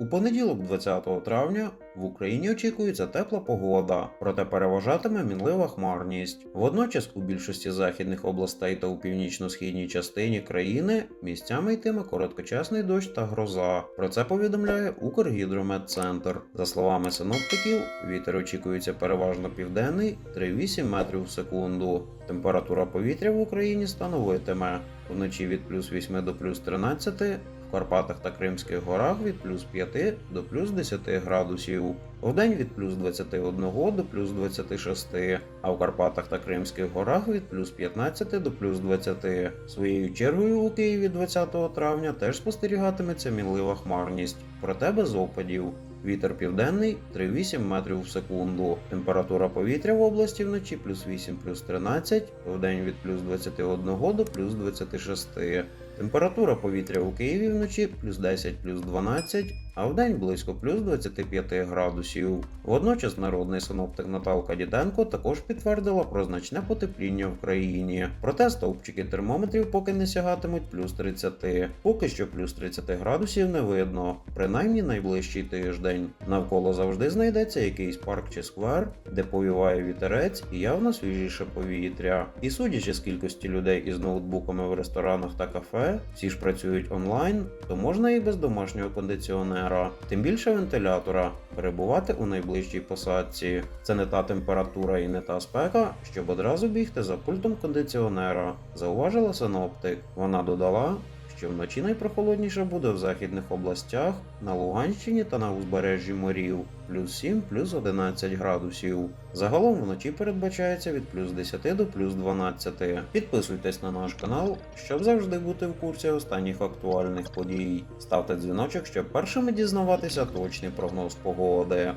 У понеділок, 20 травня, в Україні очікується тепла погода, проте переважатиме мінлива хмарність. Водночас у більшості західних областей та у північно-східній частині країни місцями йтиме короткочасний дощ та гроза. Про це повідомляє Укргідрометцентр. За словами синоптиків, вітер очікується переважно південний 3,8 метрів в секунду. Температура повітря в Україні становитиме вночі від плюс 8 до плюс 13, в Карпатах та Кримських горах від плюс 5 до плюс 10 градусів, вдень від плюс 21 до плюс 26, а в Карпатах та Кримських горах від плюс 15 до плюс 20. Своєю чергою у Києві 20 травня теж спостерігатиметься мінлива хмарність, проте без опадів. Вітер південний 3,8 метрів в секунду. Температура повітря в області вночі плюс 8 плюс 13, вдень від плюс 21 до плюс 26. Температура повітря у Києві вночі плюс 10 плюс 12, а вдень близько плюс 25 градусів. Водночас народний синоптик Наталка Діденко також підтвердила про значне потепління в країні. Проте стовпчики термометрів поки не сягатимуть плюс 30. Поки що плюс 30 градусів не видно, принаймні найближчий тиждень. Навколо завжди знайдеться якийсь парк чи сквер, де повіває вітерець і явно свіжіше повітря. І судячи з кількості людей із ноутбуками в ресторанах та кафе, всі ж працюють онлайн, то можна і без домашнього кондиціонера, тим більше вентилятора, перебувати у найближчій посадці. Це не та температура і не та спека, щоб одразу бігти за пультом кондиціонера, зауважила синоптик. Вона додала, що вночі найпрохолодніше буде в західних областях, на Луганщині та на узбережжі морів плюс 7 плюс 11 градусів. Загалом вночі передбачається від плюс 10 до плюс 12. Підписуйтесь на наш канал, щоб завжди бути в курсі останніх актуальних подій. Ставте дзвіночок, щоб першими дізнаватися точний прогноз погоди.